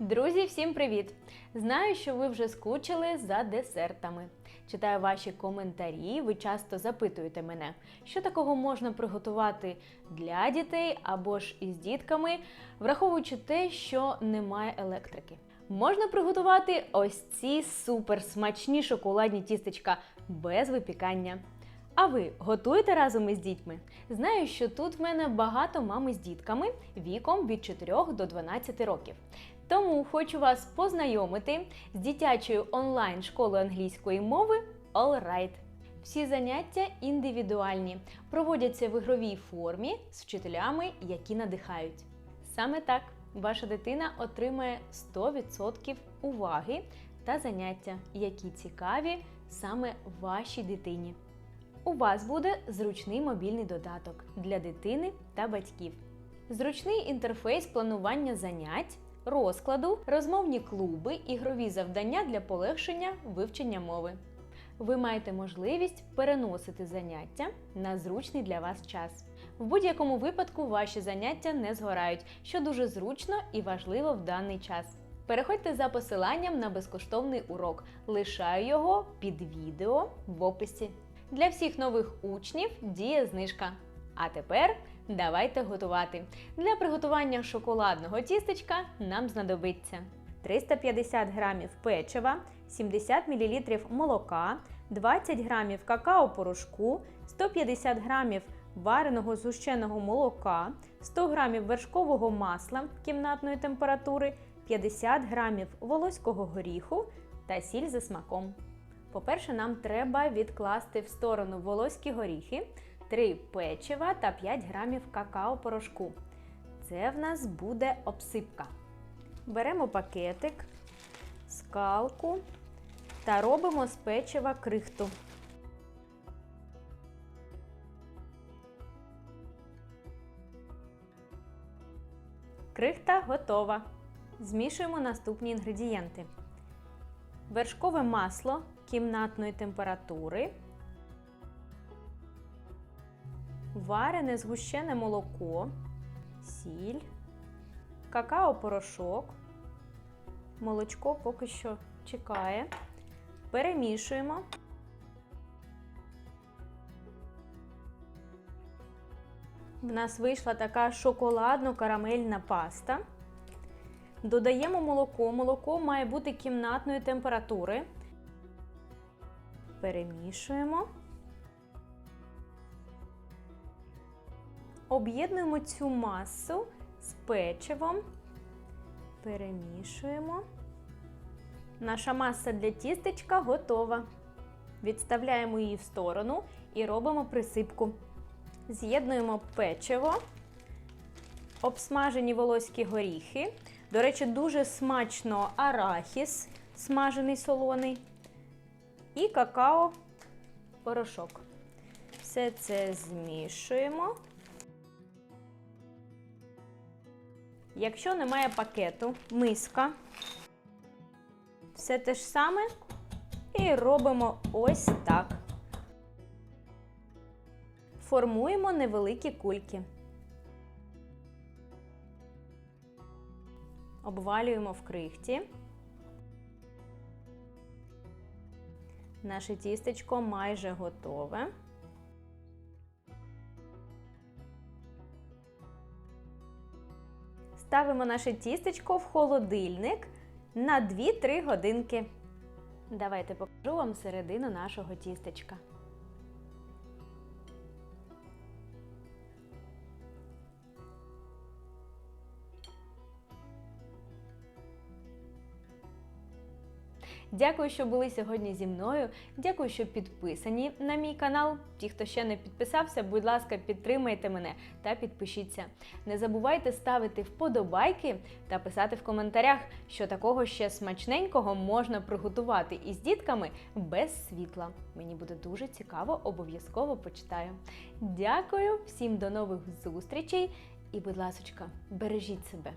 Друзі, всім привіт! Знаю, що ви вже скучили за десертами. Читаю ваші коментарі, ви часто запитуєте мене, що такого можна приготувати для дітей або ж із дітками, враховуючи те, що немає електрики. Можна приготувати ось ці суперсмачні шоколадні тістечка без випікання. А ви готуєте разом із дітьми? Знаю, що тут в мене багато мами з дітками віком від 4 до 12 років. Тому хочу вас познайомити з дитячою онлайн школою англійської мови All Всі заняття індивідуальні, проводяться в ігровій формі з вчителями, які надихають. Саме так ваша дитина отримає 100% уваги та заняття, які цікаві саме вашій дитині. У вас буде зручний мобільний додаток для дитини та батьків, зручний інтерфейс планування занять, розкладу, розмовні клуби, ігрові завдання для полегшення вивчення мови. Ви маєте можливість переносити заняття на зручний для вас час. В будь-якому випадку ваші заняття не згорають, що дуже зручно і важливо в даний час. Переходьте за посиланням на безкоштовний урок. Лишаю його під відео в описі. Для всіх нових учнів діє знижка. А тепер давайте готувати. Для приготування шоколадного тістечка нам знадобиться 350 г печива, 70 мл молока, 20 г какао-порошку, 150 г вареного згущеного молока, 100 г вершкового масла кімнатної температури, 50 г волоського горіху та сіль за смаком. По-перше, нам треба відкласти в сторону волоські горіхи, 3 печива та 5 грамів какао-порошку. Це в нас буде обсипка. Беремо пакетик, скалку та робимо з печива крихту. Крихта готова. Змішуємо наступні інгредієнти вершкове масло кімнатної температури, варене згущене молоко, сіль, какао-порошок. Молочко поки що чекає. Перемішуємо. В нас вийшла така шоколадно-карамельна паста. Додаємо молоко. Молоко має бути кімнатної температури. Перемішуємо. Об'єднуємо цю масу з печивом. Перемішуємо. Наша маса для тістечка готова. Відставляємо її в сторону і робимо присипку. З'єднуємо печиво, обсмажені волоські горіхи. До речі, дуже смачно арахіс смажений солоний і какао-порошок. Все це змішуємо. Якщо немає пакету, миска, все те ж саме і робимо ось так. Формуємо невеликі кульки. обвалюємо в крихті. Наше тістечко майже готове. Ставимо наше тістечко в холодильник на 2-3 годинки. Давайте покажу вам середину нашого тістечка. Дякую, що були сьогодні зі мною. Дякую, що підписані на мій канал. Ті, хто ще не підписався, будь ласка, підтримайте мене та підпишіться. Не забувайте ставити вподобайки та писати в коментарях, що такого ще смачненького можна приготувати із дітками без світла. Мені буде дуже цікаво, обов'язково почитаю. Дякую, всім до нових зустрічей і, будь ласка, бережіть себе.